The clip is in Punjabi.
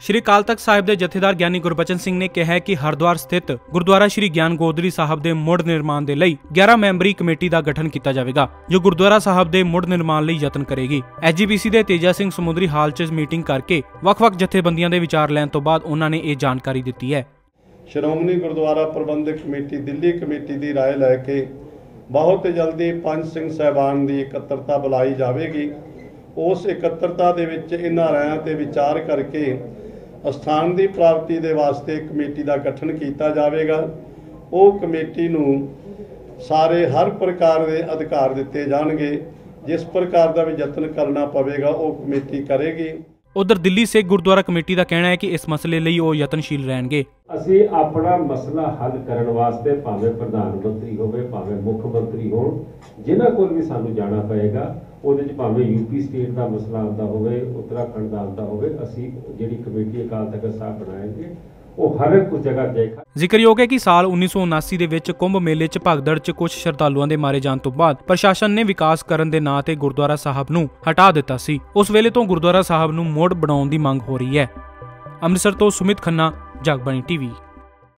ਸ਼੍ਰੀ ਅਕਾਲ ਤਖਤ ਸਾਹਿਬ ਦੇ ਜਥੇਦਾਰ ਗਿਆਨੀ ਗੁਰਬਚਨ ਸਿੰਘ ਨੇ ਕਿਹਾ ਹੈ ਕਿ ਹਰਿਦੁਆਰ ਸਥਿਤ ਗੁਰਦੁਆਰਾ ਸ਼੍ਰੀ ਗਿਆਨ ਗੋਦਰੀ ਸਾਹਿਬ ਦੇ ਮੁੜ ਨਿਰਮਾਣ ਦੇ ਲਈ 11 ਮੈਂਬਰੀ ਕਮੇਟੀ ਦਾ ਗਠਨ ਕੀਤਾ ਜਾਵੇਗਾ ਜੋ ਗੁਰਦੁਆਰਾ ਸਾਹਿਬ ਦੇ ਮੁੜ ਨਿਰਮਾਣ ਲਈ ਯਤਨ ਕਰੇਗੀ ਐਜੀਪੀਸੀ ਦੇ ਤੇਜਾ ਸਿੰਘ ਸਮੁੰਦਰੀ ਹਾਲ 'ਚ ਮੀਟਿੰਗ ਕਰਕੇ ਵੱਖ-ਵੱਖ ਜਥੇਬੰਦੀਆਂ ਦੇ ਵਿਚਾਰ ਲੈਣ ਤੋਂ ਬਾਅਦ ਉਹਨਾਂ ਨੇ ਇਹ ਜਾਣਕਾਰੀ ਦਿੱਤੀ ਹੈ ਸ਼੍ਰੋਮਣੀ ਗੁਰਦੁਆਰਾ ਪ੍ਰਬੰਧਕ ਕਮੇਟੀ ਦਿੱਲੀ ਕਮੇਟੀ ਦੀ رائے ਲੈ ਕੇ ਬਹੁਤ ਜਲਦੀ ਪੰਜ ਸਿੰਘ ਸਹਿਬਾਨ ਦੀ ਇਕੱਤਰਤਾ ਬੁਲਾਈ ਜਾਵੇਗੀ ਉਸ ਇਕੱਤਰਤਾ ਦੇ ਵਿੱਚ ਇਹਨਾਂ ਰਾਇਆਂ ਤੇ ਵਿਚਾਰ ਕਰਕੇ ਅਸਥਾਨ ਦੀ ਪ੍ਰਾਪਤੀ ਦੇ ਵਾਸਤੇ ਕਮੇਟੀ ਦਾ ਗਠਨ ਕੀਤਾ ਜਾਵੇਗਾ। ਉਹ ਕਮੇਟੀ ਨੂੰ ਸਾਰੇ ਹਰ ਪ੍ਰਕਾਰ ਦੇ ਅਧਿਕਾਰ ਦਿੱਤੇ ਜਾਣਗੇ। ਜਿਸ ਪ੍ਰਕਾਰ ਦਾ ਵੀ ਯਤਨ ਕਰਨਾ ਪਵੇਗਾ, ਉਹ ਕਮੇਟੀ ਕਰੇਗੀ। ਉਧਰ ਦਿੱਲੀ ਸਿੱਖ ਗੁਰਦੁਆਰਾ ਕਮੇਟੀ ਦਾ ਕਹਿਣਾ ਹੈ ਕਿ ਇਸ ਮਸਲੇ ਲਈ ਉਹ ਯਤਨਸ਼ੀਲ ਰਹਿਣਗੇ। ਅਸੀਂ ਆਪਣਾ ਮਸਲਾ ਹੱਲ ਕਰਨ ਵਾਸਤੇ ਭਾਵੇਂ ਪ੍ਰਧਾਨ ਮੰਤਰੀ ਹੋਵੇ, ਭਾਵੇਂ ਮੁੱਖ ਮੰਤਰੀ ਹੋਣ, ਜਿਨ੍ਹਾਂ ਕੋਲ ਵੀ ਸਾਨੂੰ ਜਾਣਾ ਪਏਗਾ, ਉਹਦੇ ਚ ਭਾਵੇਂ ਯੂਪੀ ਸਟੇਟ ਦਾ ਮਸਲਾ ਆਉਂਦਾ ਹੋਵੇ, ਉੱਤਰਾਖੰਡ ਦਾ ਆਉਂਦਾ ਹੋਵੇ, ਅਸੀਂ ਜਿਹੜੀ ਕਮੇਟੀ ਅਕਾਲ ਤਖਤ ਸਾਹਿਬ ਬਣਾਏਗੇ ਉਹ ਹਰ ਇੱਕ ਜਗ੍ਹਾ ਦੇਖਾ ਜ਼ਿਕਰਯੋਗ ਹੈ ਕਿ ਸਾਲ 1979 ਦੇ ਵਿੱਚ ਕੁੰਭ ਮੇਲੇ 'ਚ ਭਗਦੜ 'ਚ ਕੁਝ ਸ਼ਰਧਾਲੂਆਂ ਦੇ ਮਾਰੇ ਜਾਣ ਤੋਂ ਬਾਅਦ ਪ੍ਰਸ਼ਾਸਨ ਨੇ ਵਿਕਾਸ ਕਰਨ ਦੇ ਨਾਂ ਤੇ ਗੁਰਦੁਆਰਾ ਸਾਹਿਬ ਨੂੰ ਹਟਾ ਦਿੱਤਾ ਸੀ। ਉਸ ਵੇਲੇ ਤੋਂ ਗੁਰਦੁਆਰਾ ਸਾਹਿਬ ਨੂੰ ਮੋੜ ਬਣਾਉਣ ਦੀ ਮੰਗ ਹੋ ਰਹੀ ਹੈ। ਅੰਮ੍ਰਿਤਸਰ ਤੋਂ ਸੁਮਿਤ ਖੰਨਾ, ਜਗਬਾਣੀ ਟੀਵੀ।